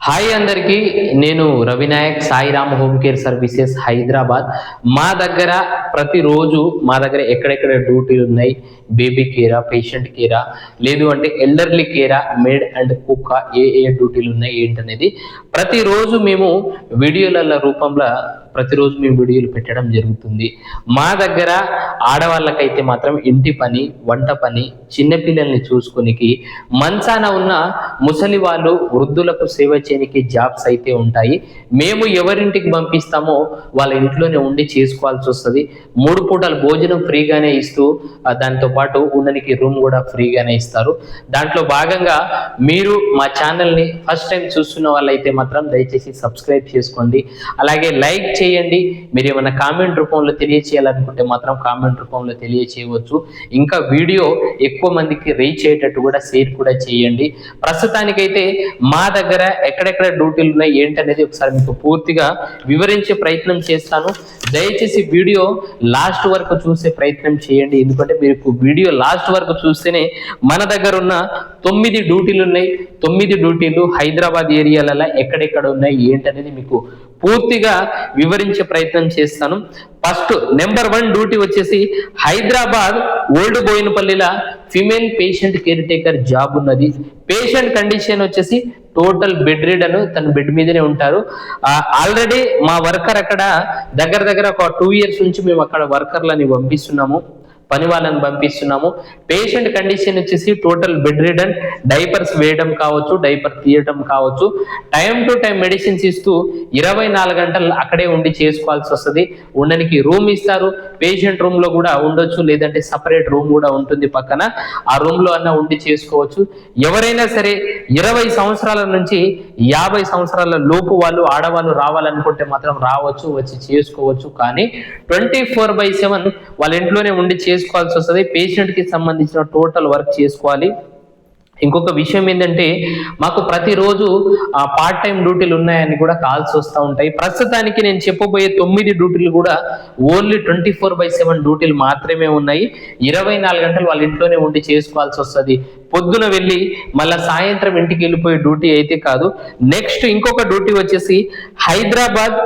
Hi అందరికీ నేను Ravinayak Sairam home care services Hyderabad. మా దగ్గర ప్రతిరోజు మా దగ్గర ఎక్కడెక్కడ డ్యూటీలు ఉన్నాయి? బేబీ కేరా పేషెంట్ కేరా లేదు అంటే ఎల్డర్లీ కేరా మేడ్ అండ్ కుక్క ఏ ఏ డ్యూటీలు ఉన్నాయి ఏంటనేది. ప్రతిరోజు మేము వీడియోల రూపంలో ప్రతిరోజు మేము వీడియోలు పెట్టడం జరుగుతుంది. మా దగ్గర ఆడవాళ్ళకైతే మాత్రం ఇంటి పని వంట పని చిన్నపిల్లల్ని చూసుకునికి మంచాన ఉన్న ముసలి వాళ్ళు వృద్ధులకు సేవ చేయడానికి జాబ్స్ అయితే ఉంటాయి. మేము ఎవరింటికి పంపిస్తామో వాళ్ళ ఇంట్లోనే ఉండి చేసుకోవాల్సి వస్తుంది. మూడు పూటల భోజనం ఫ్రీగానే ఇస్తూ దాంతో పాటు ఉండడానికి రూమ్ కూడా ఫ్రీగానే ఇస్తారు. దాంట్లో భాగంగా మీరు మా ఛానల్ని ఫస్ట్ టైం చూస్తున్న వాళ్ళైతే మాత్రం దయచేసి సబ్స్క్రైబ్ చేసుకోండి. అలాగే లైక్ చేయండి. మీరు ఏమైనా కామెంట్ రూపంలో తెలియచేయాలనుకుంటే మాత్రం కామెంట్ రూపంలో తెలియచేయవచ్చు. ఇంకా వీడియో ఎక్కువ మందికి రీచ్ అయ్యేటట్టు కూడా షేర్ కూడా చేయండి. ప్రస్తుతానికైతే మా దగ్గర ఎక్కడెక్కడ డ్యూటీలు ఉన్నాయి ఏంటనేది ఒకసారి మీకు పూర్తిగా వివరించే ప్రయత్నం చేస్తాను. దయచేసి వీడియో లాస్ట్ వరకు చూసే ప్రయత్నం చేయండి. ఎందుకంటే మీకు వీడియో లాస్ట్ వరకు చూస్తేనే మన దగ్గర ఉన్న తొమ్మిది డ్యూటీలు ఉన్నాయి తొమ్మిది డ్యూటీలు హైదరాబాద్ ఏరియాలలో ఎక్కడెక్కడ ఉన్నాయి ఏంటనేది మీకు పూర్తిగా వివరించే ప్రయత్నం చేస్తాను. ఫస్ట్ నెంబర్ వన్ డ్యూటీ వచ్చేసి హైదరాబాద్ ఓల్డ్ బోయినపల్లిలో female patient caretaker job ఉన్నది. పేషెంట్ కండిషన్ వచ్చేసి టోటల్ బెడ్ రీడ్ అను తన బెడ్ మీదనే ఉంటారు. ఆల్రెడీ మా వర్కర్ అక్కడ దగ్గర దగ్గర ఒక టూ ఇయర్స్ నుంచి మేము అక్కడ వర్కర్లని పంపిస్తున్నాము. పని వాళ్ళని పంపిస్తున్నాము. పేషెంట్ కండిషన్ వచ్చేసి టోటల్ బెడ్ రిడన్ డైపర్స్ వేయడం కావచ్చు డైపర్ తీయడం కావచ్చు. టైం టు టైం మెడిసిన్స్ ఇస్తూ ఇరవై నాలుగు గంటలు అక్కడే ఉండి చేసుకోవాల్సి వస్తుంది. ఉండడానికి రూమ్ ఇస్తారు. పేషెంట్ రూమ్లో కూడా ఉండొచ్చు లేదంటే సపరేట్ రూమ్ కూడా ఉంటుంది పక్కన. ఆ రూమ్లో అన్న ఉండి చేసుకోవచ్చు. ఎవరైనా సరే ఇరవై సంవత్సరాల నుంచి యాభై సంవత్సరాల లోపు వాళ్ళు ఆడవాళ్ళు రావాలనుకుంటే మాత్రం రావచ్చు వచ్చి చేసుకోవచ్చు. కానీ ట్వంటీ ఫోర్ బై సెవెన్ వాళ్ళ ఇంట్లోనే ఉండి చేసుకోవాల్సి వస్తుంది. పేషెంట్కి సంబంధించిన టోటల్ వర్క్ చేసుకోవాలి. ఇంకొక విషయం ఏంటంటే మాకు ప్రతిరోజు ఆ పార్ట్ టైం డ్యూటీలు ఉన్నాయని కూడా కాల్స్ వస్తూ ఉంటాయి. ప్రస్తుతానికి నేను చెప్పబోయే తొమ్మిది డ్యూటీలు కూడా only twenty four by seven డ్యూటీలు మాత్రమే ఉన్నాయి. ఇరవై నాలుగు గంటలు వాళ్ళ ఇంట్లోనే ఉండి చేసుకోవాల్సి వస్తుంది. పొద్దున వెళ్ళి మళ్ళీ సాయంత్రం ఇంటికి వెళ్ళిపోయే డ్యూటీ అయితే కాదు. నెక్స్ట్ ఇంకొక డ్యూటీ వచ్చేసి హైదరాబాద్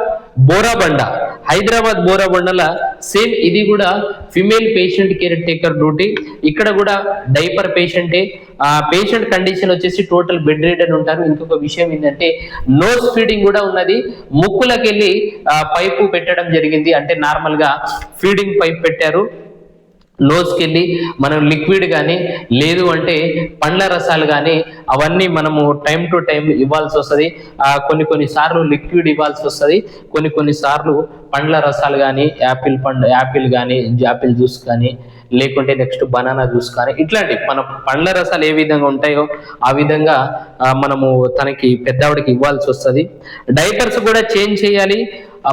బోరాబండ. హైదరాబాద్ బోరాబొండల సేమ్ ఇది కూడా female patient caretaker duty ఇక్కడ కూడా డైపర్ పేషెంటే ఆ పేషెంట్ కండిషన్ వచ్చేసి టోటల్ బెడ్ రేట్ అని ఉంటారు. ఇంకొక విషయం ఏంటంటే నోస్ ఫీడింగ్ కూడా ఉన్నది. ముక్కులకెళ్ళి పైపు పెట్టడం జరిగింది. అంటే నార్మల్గా ఫీడింగ్ పైప్ పెట్టారు. నోస్కి వెళ్ళి మనం లిక్విడ్ కానీ లేదు అంటే పండ్ల రసాలు కానీ అవన్నీ మనము టైం టు టైం ఇవ్వాల్సి వస్తుంది. కొన్ని కొన్ని సార్లు లిక్విడ్ ఇవ్వాల్సి వస్తుంది. కొన్ని కొన్ని సార్లు పండ్ల రసాలు కానీ యాపిల్ పండు యాపిల్ కానీ యాపిల్ జ్యూస్ కానీ లేకుంటే నెక్స్ట్ బనానా జ్యూస్ కానీ ఇట్లాంటి మన పండ్ల రసాలు ఏ విధంగా ఉంటాయో ఆ విధంగా మనము తనకి పెద్దవాడికి ఇవ్వాల్సి వస్తుంది. డైపర్స్ కూడా చేంజ్ చేయాలి.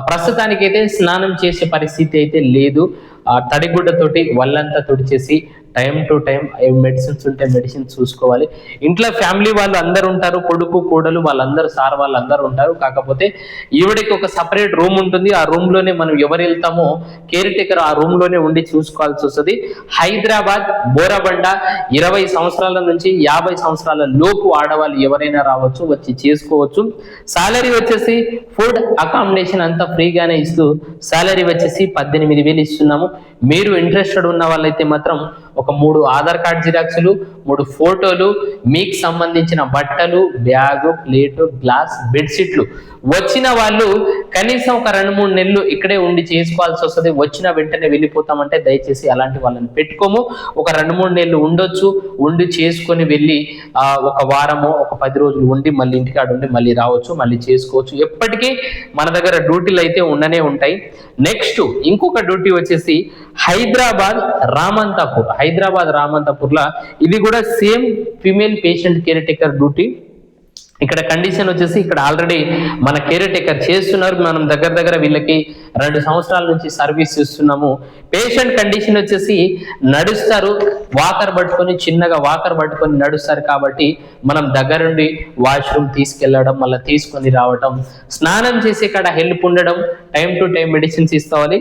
ప్రస్తుతానికైతే స్నానం చేసే పరిస్థితి అయితే లేదు. ఆ తడిగుడ్డతోటి వల్లంతా తుడిచేసి టైం టు టైం మెడిసిన్స్ ఉంటే మెడిసిన్స్ చూసుకోవాలి. ఇంట్లో ఫ్యామిలీ వాళ్ళు అందరు ఉంటారు కొడుకు కోడలు వాళ్ళందరూ సార్ వాళ్ళందరూ ఉంటారు. కాకపోతే ఈవిడకి ఒక సపరేట్ రూమ్ ఉంటుంది. ఆ రూమ్లోనే మనం ఎవరు వెళ్తామో కేర్ టేకర్ ఆ రూమ్లోనే ఉండి చూసుకోవాల్సి వస్తుంది. హైదరాబాద్ బోరబండ ఇరవై సంవత్సరాల నుంచి యాభై సంవత్సరాల లోపు ఆడవాళ్ళు ఎవరైనా రావచ్చు వచ్చి చేసుకోవచ్చు. సాలరీ వచ్చేసి ఫుడ్ అకామిడేషన్ అంతా ఫ్రీగానే ఇస్తూ సాలరీ వచ్చేసి పద్దెనిమిది వేలు ఇస్తున్నాము. మీరు ఇంట్రెస్టెడ్ ఉన్న వాళ్ళైతే మాత్రం ఒక మూడు ఆధార్ కార్డ్ జిరాక్సులు మూడు ఫోటోలు మీకు సంబంధించిన బట్టలు బ్యాగు ప్లేటు గ్లాస్ బెడ్షీట్లు. వచ్చిన వాళ్ళు కనీసం ఒక రెండు మూడు నెలలు ఇక్కడే ఉండి చేసుకోవాల్సి వస్తుంది. వచ్చిన వెంటనే వెళ్ళిపోతామంటే దయచేసి అలాంటి వాళ్ళని పెట్టుకోము. ఒక రెండు మూడు నెలలు ఉండొచ్చు. ఉండి చేసుకొని వెళ్ళి ఆ, ఒక వారము ఒక పది రోజులు ఉండి మళ్ళీ ఇంటికాడ ఉండి మళ్ళీ రావచ్చు మళ్ళీ చేసుకోవచ్చు. ఎప్పటికీ మన దగ్గర డ్యూటీలు అయితే ఉండనే ఉంటాయి. నెక్స్ట్ ఇంకొక డ్యూటీ వచ్చేసి హైదరాబాద్ రామంతాపూర్. హైదరాబాద్ రామంతాపూర్లో ఇది కూడా same female patient caretaker duty. ఇక్కడ కండిషన్ వచ్చేసి ఇక్కడ ఆల్రెడీ మన కేర్ టేకర్ చేస్తున్నారు. మనం దగ్గర దగ్గర వీళ్ళకి రెండు సంవత్సరాల నుంచి సర్వీస్ ఇస్తున్నాము. పేషెంట్ కండిషన్ వచ్చేసి నడుస్తారు. వాకర్ పట్టుకొని చిన్నగా వాకర్ పట్టుకొని నడుస్తారు కాబట్టి మనం దగ్గరుండి వాష్రూమ్ తీసుకెళ్ళడం మళ్ళీ తీసుకొని రావడం స్నానం చేసే కాడ హెల్ప్ ఉండడం టైం టు టైం మెడిసిన్స్ ఇస్తావాలి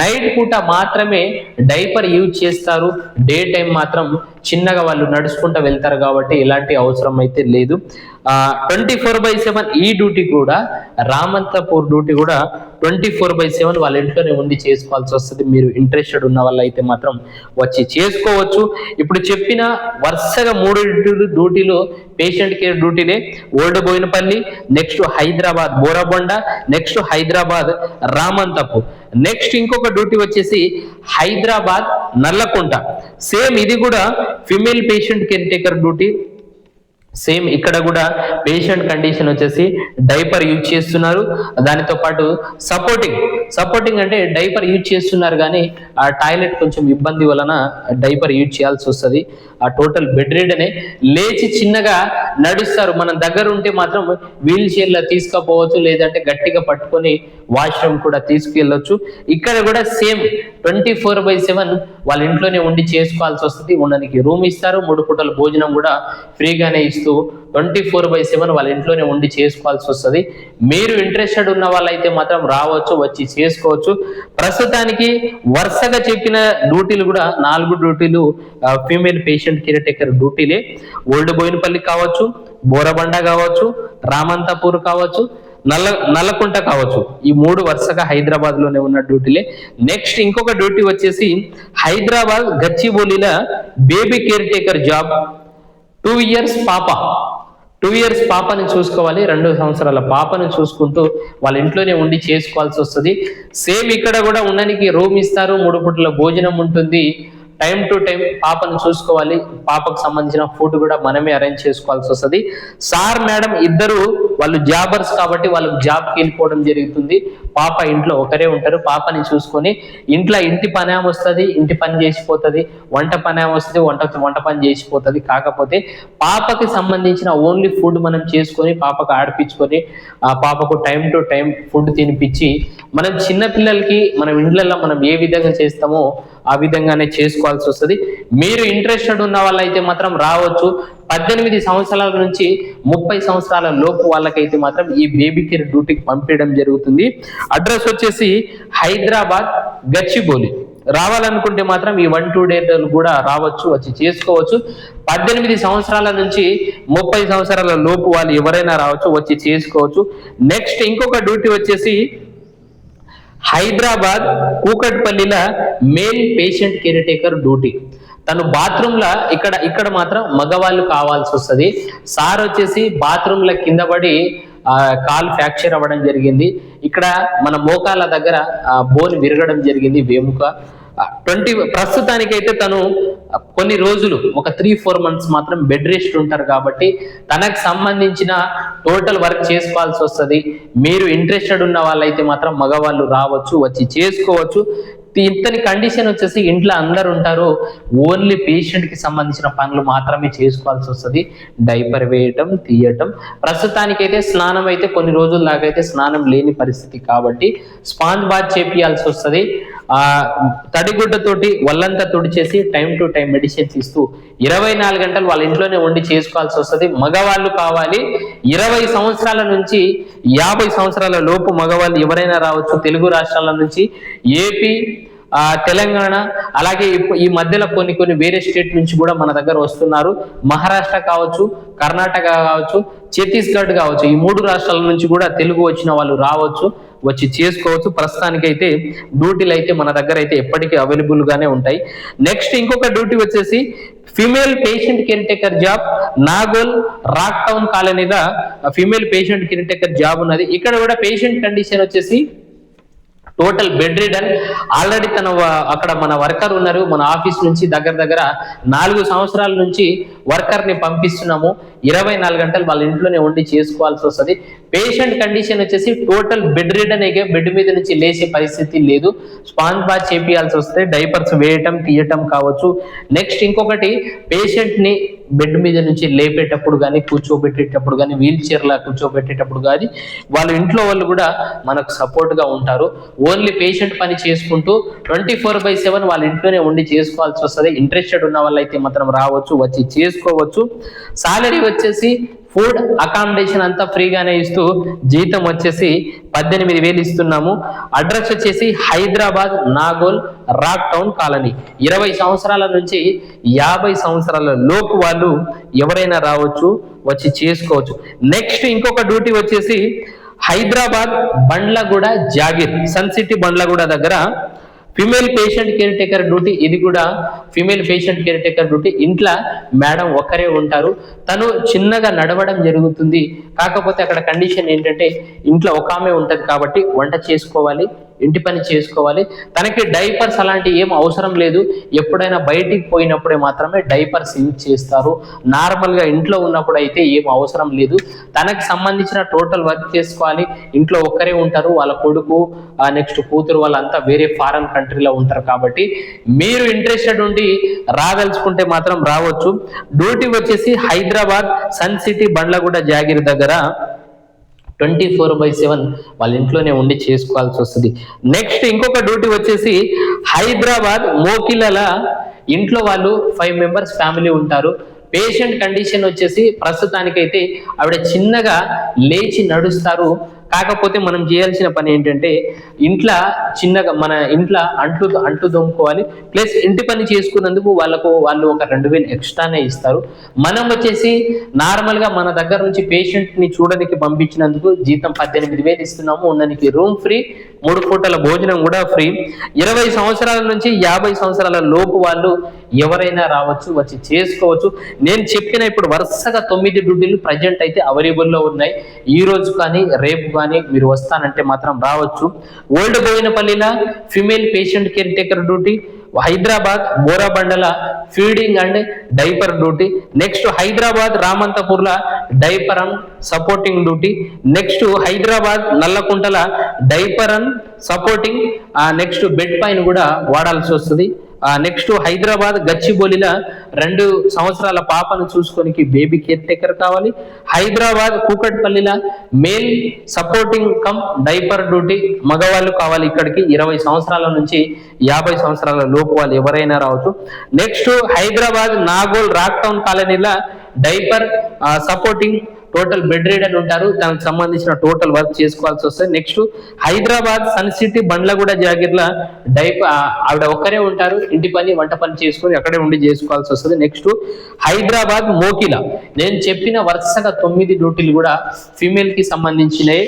నైట్ పూట మాత్రమే డైపర్ యూజ్ చేస్తారు. డే టైం మాత్రం చిన్నగా వాళ్ళు నడుచుకుంటూ వెళ్తారు కాబట్టి ఎలాంటి అవసరం అయితే లేదు. ట్వంటీ ఫోర్ బై సెవెన్ ఈ డ్యూటీ కూడా రామంతపూర్ డ్యూటీ కూడా ట్వంటీ ఫోర్ బై సెవెన్ వాళ్ళ ఇంట్లోనే ఉండి చేసుకోవాల్సి వస్తుంది. మీరు ఇంట్రెస్టెడ్ ఉన్న వాళ్ళు అయితే మాత్రం వచ్చి చేసుకోవచ్చు. ఇప్పుడు చెప్పిన వరుసగా మూడు డ్యూటీలు డ్యూటీలు patient care డ్యూటీలే. Old Boinpally next Hyderabad Borabanda next Hyderabad Ramanthapur. Next ఇంకొక డ్యూటీ వచ్చేసి హైదరాబాద్ నల్లకుంట. సేమ్ ఇది కూడా female patient caretaker duty. Same ఇక్కడ కూడా పేషెంట్ కండిషన్ వచ్చేసి డైపర్ యూజ్ చేస్తున్నారు. దానితో పాటు సపోర్టింగ్ సపోర్టింగ్ అంటే డైపర్ యూజ్ చేస్తున్నారు కానీ ఆ టాయిలెట్ కొంచెం ఇబ్బంది వలన డైపర్ యూజ్ చేయాల్సి వస్తుంది. ఆ టోటల్ బెడ్ రీడనే లేచి చిన్నగా నడుస్తారు. మనం దగ్గర ఉంటే మాత్రం వీల్ చైర్లో తీసుకుపోవచ్చు లేదంటే గట్టిగా పట్టుకొని వాష్రూమ్ కూడా తీసుకెళ్ళొచ్చు. ఇక్కడ కూడా same twenty four by seven వాళ్ళ ఇంట్లోనే ఉండి చేసుకోవాల్సి వస్తుంది. ఉండడానికి రూమ్ ఇస్తారు. మూడు పూటల భోజనం కూడా ఫ్రీగానే ఇస్తూ ట్వంటీ ఫోర్ బై సెవెన్ వాళ్ళ ఇంట్లోనే ఉండి చేసుకోవాల్సి వస్తుంది. మీరు ఇంట్రెస్టెడ్ ఉన్న వాళ్ళైతే మాత్రం రావచ్చు వచ్చి చేసుకోవచ్చు. ప్రస్తుతానికి వరుసగా చెప్పిన డ్యూటీలు కూడా నాలుగు డ్యూటీలు ఫీమేల్ పేషెంట్ కేర్ టేకర్ డ్యూటీలే. ఓల్డ్ బోయినపల్లి కావచ్చు బోరబండ కావచ్చు రామంతపూర్ కావచ్చు నల్ల నల్లకుంట కావచ్చు. ఈ మూడు వరుసగా హైదరాబాద్లోనే ఉన్న డ్యూటీలే. నెక్స్ట్ ఇంకొక డ్యూటీ వచ్చేసి Hyderabad గచ్చిబౌలిల baby caretaker job. Two years పాప. టూ ఇయర్స్ పాపని చూసుకోవాలి రెండు సంవత్సరాల పాపని చూసుకుంటూ వాళ్ళ ఇంట్లోనే ఉండి చేసుకోవాల్సి వస్తుంది. సేమ్ ఇక్కడ కూడా ఉండడానికి రూమ్ ఇస్తారు మూడు పూటల భోజనం ఉంటుంది. టైం టు టైం పాపను చూసుకోవాలి. పాపకు సంబంధించిన ఫుడ్ కూడా మనమే అరేంజ్ చేసుకోవాల్సి వస్తుంది. సార్ మేడం ఇద్దరు వాళ్ళు జాబర్స్ కాబట్టి వాళ్ళకి జాబ్కి వెళ్ళిపోవడం జరుగుతుంది. పాప ఇంట్లో ఒకరే ఉంటారు. పాపని చూసుకొని ఇంట్లో ఇంటి పని వస్తుంది ఇంటి పని చేసిపోతుంది. వంట పని వస్తుంది వంట వంట పని చేసిపోతుంది. కాకపోతే పాపకి సంబంధించిన ఓన్లీ ఫుడ్ మనం చేసుకొని పాపకు ఆడిపించుకొని ఆ పాపకు టైం టు టైం ఫుడ్ తినిపించి మనం చిన్నపిల్లలకి మనం ఇండ్లలో మనం ఏ విధంగా చేస్తామో ఆ విధంగానే చేసుకోవాల్సి వస్తుంది. మీరు ఇంట్రెస్టెడ్ ఉన్న వాళ్ళైతే మాత్రం రావచ్చు. పద్దెనిమిది సంవత్సరాల నుంచి ముప్పై సంవత్సరాల లోపు వాళ్ళకైతే మాత్రం ఈ బేబీ కేర్ డ్యూటీకి పంపించడం జరుగుతుంది. అడ్రస్ వచ్చేసి హైదరాబాద్ గచ్చిబౌలి. రావాలనుకుంటే మాత్రం ఈ వన్ టూ డేలు కూడా రావచ్చు వచ్చి చేసుకోవచ్చు. పద్దెనిమిది సంవత్సరాల నుంచి ముప్పై సంవత్సరాల లోపు వాళ్ళు ఎవరైనా రావచ్చు వచ్చి చేసుకోవచ్చు. నెక్స్ట్ ఇంకొక డ్యూటీ వచ్చేసి హైదరాబాద్ కూకట్పల్లిల male patient caretaker duty. తను బాత్రూమ్ లా ఇక్కడ ఇక్కడ మాత్రం మగవాళ్ళు కావాల్సి వస్తుంది. సార్ వచ్చేసి బాత్రూమ్ ల కింద పడి ఆ, ఫ్రాక్చర్ అవ్వడం జరిగింది. ఇక్కడ మన మోకాల దగ్గర బోన్ విరగడం జరిగింది వేముక. ట్వంటీ ప్రస్తుతానికైతే తను కొన్ని రోజులు ఒక త్రీ ఫోర్ మంత్స్ మాత్రం బెడ్ రెస్ట్ ఉంటారు కాబట్టి తనకు సంబంధించిన టోటల్ వర్క్ చేసుకోవాల్సి వస్తుంది. మీరు ఇంట్రెస్టెడ్ ఉన్న వాళ్ళైతే మాత్రం మగవాళ్ళు రావచ్చు వచ్చి చేసుకోవచ్చు. ఇతని కండిషన్ వచ్చేసి ఇంట్లో అందరు ఉంటారు. ఓన్లీ పేషెంట్కి సంబంధించిన పనులు మాత్రమే చేసుకోవాల్సి వస్తుంది. డైపర్ వేయటం తీయటం. ప్రస్తుతానికైతే స్నానం అయితే కొన్ని రోజుల దాకా అయితే స్నానం లేని పరిస్థితి కాబట్టి స్పాంజ్ బాత్ చేపియాల్సి వస్తుంది. ఆ తడిగుడ్డతోటి వల్లంతా తుడిచేసి టైం టు టైం మెడిసిన్స్ ఇస్తూ ఇరవై నాలుగు గంటలు వాళ్ళ ఇంట్లోనే ఉండి చేసుకోవాల్సి వస్తుంది. మగవాళ్ళు కావాలి. ఇరవై సంవత్సరాల నుంచి యాభై సంవత్సరాల లోపు మగవాళ్ళు ఎవరైనా రావచ్చు తెలుగు రాష్ట్రాల నుంచి. ఏపీ తెలంగాణ అలాగే ఈ మధ్యలో కొన్ని కొన్ని వేరే స్టేట్ నుంచి కూడా మన దగ్గర వస్తున్నారు. మహారాష్ట్ర కావచ్చు కర్ణాటక కావచ్చు ఛత్తీస్గఢ్ కావచ్చు. ఈ మూడు రాష్ట్రాల నుంచి కూడా తెలుగు వచ్చిన వాళ్ళు రావచ్చు వచ్చి చేసుకోవచ్చు. ప్రస్తుతానికైతే డ్యూటీలు అయితే మన దగ్గర అయితే ఎప్పటికీ అవైలబుల్ గానే ఉంటాయి. నెక్స్ట్ ఇంకొక డ్యూటీ వచ్చేసి female patient caretaker job Nagole rock town కాలనీగా female patient caretaker job ఉన్నది. ఇక్కడ కూడా పేషెంట్ కండిషన్ వచ్చేసి టోటల్ బెడ్ రిడన్ ఆల్రెడీ తన అక్కడ మన వర్కర్ ఉన్నారు. మన ఆఫీస్ నుంచి దగ్గర దగ్గర నాలుగు సంవత్సరాల నుంచి వర్కర్ని పంపిస్తున్నాము. ఇరవై నాలుగు గంటలు వాళ్ళ ఇంట్లోనే ఉండి చేసుకోవాల్సి వస్తుంది. పేషెంట్ కండిషన్ వచ్చేసి టోటల్ బెడ్ రిడన్ అయితే బెడ్ మీద నుంచి లేచే పరిస్థితి లేదు. స్పాంజ్ బాత్ చేపియాల్సి వస్తే డైపర్స్ వేయటం తీయటం కావచ్చు. నెక్స్ట్ ఇంకొకటి పేషెంట్ని బెడ్ మీద నుంచి లేపేటప్పుడు కానీ కూర్చోబెట్టేటప్పుడు కానీ వీల్ చైర్లా కూర్చోబెట్టేటప్పుడు కానీ వాళ్ళ ఇంట్లో వాళ్ళు కూడా మనకు సపోర్ట్గా ఉంటారు. ఓన్లీ పేషెంట్ పని చేసుకుంటూ ట్వంటీ ఫోర్ బై సెవెన్ వాళ్ళ ఇంట్లోనే ఉండి చేసుకోవాల్సి వస్తుంది. ఇంట్రెస్టెడ్ ఉన్న వాళ్ళైతే మాత్రం రావచ్చు వచ్చి చేసుకోవచ్చు. సాలరీ వచ్చేసి ఫుడ్ అకామిడేషన్ అంతా ఫ్రీగానే ఇస్తూ జీతం వచ్చేసి పద్దెనిమిది వేలు ఇస్తున్నాము. అడ్రస్ వచ్చేసి Hyderabad Nagole rock town colony. ఇరవై సంవత్సరాల నుంచి యాభై సంవత్సరాల లోపు వాళ్ళు ఎవరైనా రావచ్చు వచ్చి చేసుకోవచ్చు. నెక్స్ట్ ఇంకొక డ్యూటీ వచ్చేసి హైదరాబాద్ బండ్లగూడ జాగిర్ సన్ సిటీ బండ్లగూడ దగ్గర female patient caretaker duty ఇది కూడా female patient caretaker duty ఇంట్లో మేడం ఒక్కరే ఉంటారు. తను చిన్నగా నడవడం జరుగుతుంది. కాకపోతే అక్కడ కండిషన్ ఏంటంటే ఇంట్లో ఒక ఆమె ఉంటుంది కాబట్టి వంట చేసుకోవాలి. ఇంటి పని చేసుకోవాలి. తనకి డైపర్స్ అలాంటి ఏం అవసరం లేదు. ఎప్పుడైనా బయటికి పోయినప్పుడే మాత్రమే డైపర్స్ యూజ్ చేస్తారు. నార్మల్గా ఇంట్లో ఉన్నప్పుడు అయితే ఏం అవసరం లేదు. తనకి సంబంధించిన టోటల్ వర్క్ చేసుకోవాలి. ఇంట్లో ఒక్కరే ఉంటారు. వాళ్ళ కొడుకు నెక్స్ట్ కూతురు వాళ్ళంతా వేరే ఫారెన్ కంట్రీలో ఉంటారు కాబట్టి మీరు ఇంట్రెస్టెడ్ ఉండి రాదలుచుకుంటే మాత్రం రావచ్చు. డ్యూటీ వచ్చేసి హైదరాబాద్ సన్ సిటీ బండ్లగూడ జాగిరి దగ్గర ట్వంటీ ఫోర్ బై సెవెన్ వాళ్ళ ఇంట్లోనే ఉండి చేసుకోవాల్సి వస్తుంది. నెక్స్ట్ ఇంకొక డ్యూటీ వచ్చేసి హైదరాబాద్ మోకిలల ఇంట్లో వాళ్ళు ఫైవ్ మెంబర్స్ ఫ్యామిలీ ఉంటారు. పేషెంట్ కండిషన్ వచ్చేసి ప్రస్తుతానికైతే ఆవిడ చిన్నగా లేచి నడుస్తారు. కాకపోతే మనం చేయాల్సిన పని ఏంటంటే ఇంట్లో చిన్నగా మన ఇంట్లో అంట్లు అంట్లు దొమ్ముకోవాలి. ప్లస్ ఇంటి పని చేసుకున్నందుకు వాళ్ళకు వాళ్ళు ఒక రెండు వేలు ఎక్స్ట్రానే ఇస్తారు. మనం వచ్చేసి నార్మల్గా మన దగ్గర నుంచి పేషెంట్ని చూడడానికి పంపించినందుకు జీతం పద్దెనిమిది వేలు ఇస్తున్నాము. ఉండడానికి రూమ్ ఫ్రీ మూడు పూటల భోజనం కూడా ఫ్రీ. ఇరవై సంవత్సరాల నుంచి యాభై సంవత్సరాల లోపు వాళ్ళు ఎవరైనా రావచ్చు వచ్చి చేసుకోవచ్చు. నేను చెప్పిన ఇప్పుడు వరుసగా తొమ్మిది డ్యూటీలు ప్రజెంట్ అయితే అవైలబుల్లో ఉన్నాయి. ఈ రోజు కానీ రేపు కానీ మీరు వస్తానంటే మాత్రం రావచ్చు. Old బోయినపల్లిలో female patient caretaker duty Hyderabad బోరాబండల feeding and diaper duty next Hyderabad రామంతపూర్ల diaper and supporting duty next Hyderabad నల్లకుంటల diaper and supporting next bed పైన కూడా వాడాల్సి వస్తుంది. నెక్స్ట్ హైదరాబాద్ గచ్చిబౌలిల రెండు సంవత్సరాల పాపను చూసుకోనికి బేబీ కేర్ టేకర్ కావాలి? Hyderabad కూకట్పల్లిల male supporting cum diaper duty మగవాళ్ళు కావాలి ఇక్కడికి. ఇరవై సంవత్సరాల నుంచి యాభై సంవత్సరాల లోపు వాళ్ళు ఎవరైనా రావచ్చు. Next Hyderabad Nagole rock town కాలనీల diaper supporting total bedridden ఉంటారు. దానికి సంబంధించిన టోటల్ వర్క్ చేసుకోవాల్సి వస్తుంది. Next Hyderabad sun city Bandlaguda జాగిర్ల diaper ఆవిడ ఒక్కరే ఉంటారు. ఇంటి పని వంట పని చేసుకొని అక్కడే ఉండి చేసుకోవాల్సి వస్తుంది. నెక్స్ట్ హైదరాబాద్ మోకిల. నేను చెప్పిన వరుసగా తొమ్మిది డ్యూటీలు కూడా ఫీమేల్కి సంబంధించినవి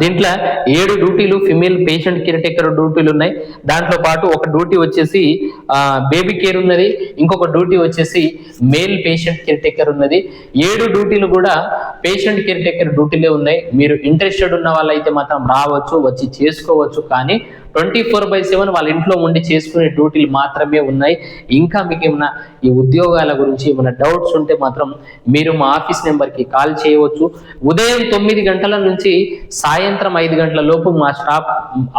దీంట్లో ఏడు డ్యూటీలు ఫిమేల్ పేషెంట్ కేర్ టేకర్ డ్యూటీలు ఉన్నాయి. దాంట్లో పాటు ఒక డ్యూటీ వచ్చేసి బేబీ కేర్ ఉన్నది. ఇంకొక డ్యూటీ వచ్చేసి మేల్ పేషెంట్ కేర్ టేకర్ ఉన్నది. ఏడు డ్యూటీలు కూడా పేషెంట్ కేర్ టేకర్ డ్యూటీలే ఉన్నాయి. మీరు ఇంట్రెస్టెడ్ ఉన్న వాళ్ళైతే మాత్రం రావచ్చు వచ్చి చేసుకోవచ్చు. కానీ ట్వంటీ ఫోర్ బై సెవెన్ వాళ్ళ ఇంట్లో ఉండి చేసుకునే డ్యూటీలు మాత్రమే ఉన్నాయి. ఇంకా మీకు ఏమైనా ఈ ఉద్యోగాల గురించి ఏమైనా డౌట్స్ ఉంటే మాత్రం మీరు మా ఆఫీస్ నెంబర్కి కాల్ చేయవచ్చు. ఉదయం తొమ్మిది గంటల నుంచి సాయంత్రం ఐదు గంటల లోపు మా స్టాఫ్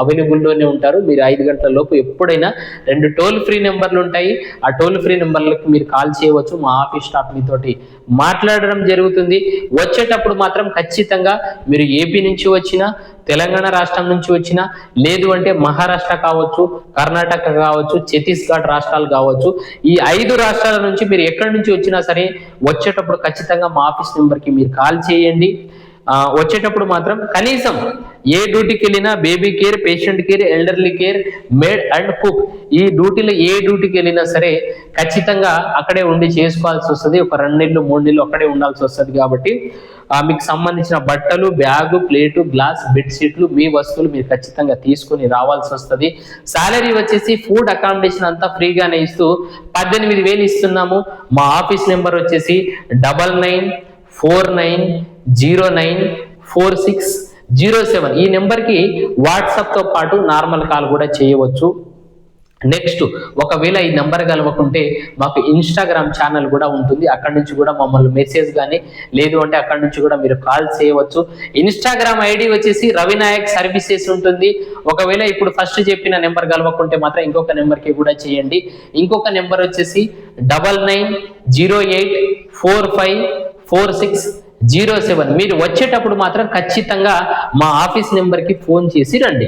అవైలబుల్లోనే ఉంటారు. మీరు ఐదు గంటల లోపు ఎప్పుడైనా రెండు టోల్ ఫ్రీ నెంబర్లు ఉంటాయి. ఆ టోల్ ఫ్రీ నెంబర్లకు మీరు కాల్ చేయవచ్చు. మా ఆఫీస్ స్టాఫ్ మీతోటి మాట్లాడడం జరుగుతుంది. వచ్చేటప్పుడు మాత్రం ఖచ్చితంగా మీరు ఏపీ నుంచి వచ్చినా తెలంగాణ రాష్ట్రం నుంచి వచ్చినా లేదు అంటే మహారాష్ట్ర కావచ్చు కర్ణాటక కావచ్చు ఛత్తీస్గఢ్ రాష్ట్రాలు కావచ్చు ఈ ఐదు రాష్ట్రాల నుంచి మీరు ఎక్కడి నుంచి వచ్చినా సరే వచ్చేటప్పుడు ఖచ్చితంగా మా ఆఫీస్ నెంబర్కి మీరు కాల్ చేయండి. వచ్చేటప్పుడు మాత్రం కనీసం ఏ డ్యూటీకి వెళ్ళినా baby care patient care elderly care maid and cook ఈ డ్యూటీలో ఏ డ్యూటీకి వెళ్ళినా సరే ఖచ్చితంగా అక్కడే ఉండి చేసుకోవాల్సి వస్తుంది. ఒక రెండు నెలలు మూడు నెలలు అక్కడే ఉండాల్సి వస్తుంది కాబట్టి మీకు సంబంధించిన బట్టలు బ్యాగు ప్లేటు గ్లాస్ బెడ్షీట్లు మీ వస్తువులు మీరు ఖచ్చితంగా తీసుకొని రావాల్సి వస్తుంది. శాలరీ వచ్చేసి ఫుడ్ అకామిడేషన్ అంతా ఫ్రీగానే ఇస్తూ పద్దెనిమిది వేలు ఇస్తున్నాము. మా ఆఫీస్ నెంబర్ వచ్చేసి double nine four nine zero nine four six zero seven. ఈ నెంబర్కి వాట్సాప్తో పాటు నార్మల్ కాల్ కూడా చేయవచ్చు. నెక్స్ట్ ఒకవేళ ఈ నెంబర్ కలవకుంటే మాకు ఇన్స్టాగ్రామ్ ఛానల్ కూడా ఉంటుంది. అక్కడ నుంచి కూడా మమ్మల్ని మెసేజ్ కానీ లేదు అంటే అక్కడ నుంచి కూడా మీరు కాల్ చేయవచ్చు. ఇన్స్టాగ్రామ్ ఐడి వచ్చేసి రవినాయక్ సర్వీసెస్ ఉంటుంది. ఒకవేళ ఇప్పుడు ఫస్ట్ చెప్పిన నెంబర్ కలవకుంటే మాత్రం ఇంకొక నెంబర్కి కూడా చేయండి. ఇంకొక నెంబర్ వచ్చేసి double nine zero eight four five four six zero seven. మీరు వచ్చేటప్పుడు మాత్రం ఖచ్చితంగా మా ఆఫీస్ నెంబర్కి ఫోన్ చేసి రండి.